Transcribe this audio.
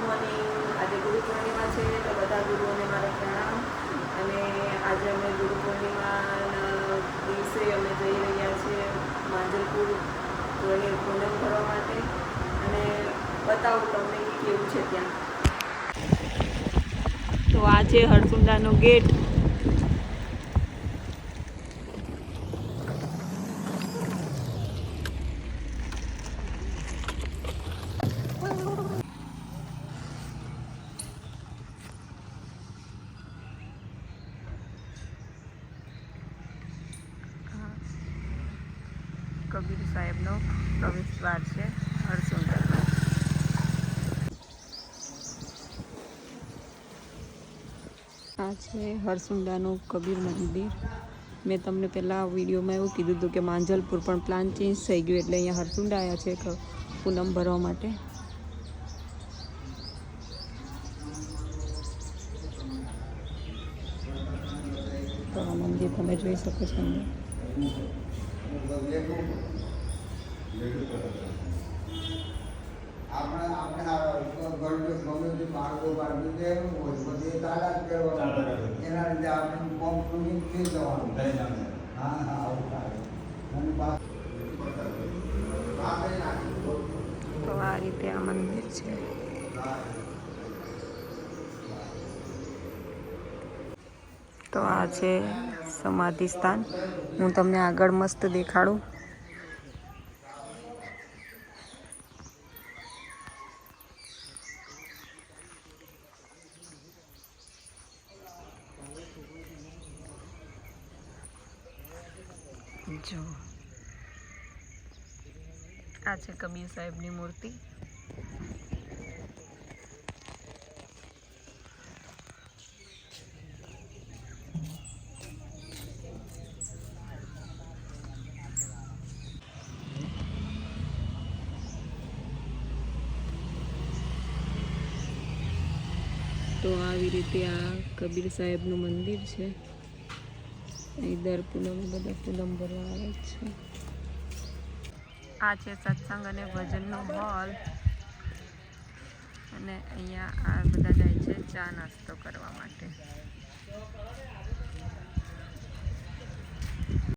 Morning આજે ગુરુ પૂર્ણિમા છે, તો બધા ગુરુઓને મારા પ્રણામ. અને આજે અમે ગુરુ પૂર્ણિમાના દિવસે અમે જઈ રહ્યા છીએ માંજલપુર પૂર્ણિમ પૂનમ કરવા માટે. અને બતાવું તમને કેવું છે ત્યાં? તો આ છે હરસુંડાનો ગેટ. કબીર સાહેબનો પ્રવેશ દ્વાર છે હરસુંડાનો આ છે હરસુંડાનું કબીર મંદિર. મેં તમને પહેલાં વિડીયોમાં એવું કીધું હતું કે માંજલપુર પણ પ્લાન ચેન્જ થઈ ગયું એટલે અહીંયા હરસુંડા આવ્યા છે પૂનમ ભરવા માટે. તો આ મંદિર તમે જોઈ શકો છો આપણે આપણે ગમે તે બાળકો જે હોય તાળા જ કરવાના એના લીધે આપણે થઈ જવાનું હા હા પાછું તો આ રીતે આ મંદિર છે. તો આ છે સમાધિ સ્થાન. હું તમને આગળ મસ્ત દેખાડું. જો. આ છે કબીર સાહેબની મૂર્તિ. તો આવી રીતે આ કબીર સાહેબનું મંદિર છે. અહીં દર પૂનમ બધા પૂનમ ભરવા આવે છે. આ છે સત્સંગ અને ભજનનો હોલ. અને અહીંયા આ બધા જાય છે ચા નાસ્તો કરવા માટે.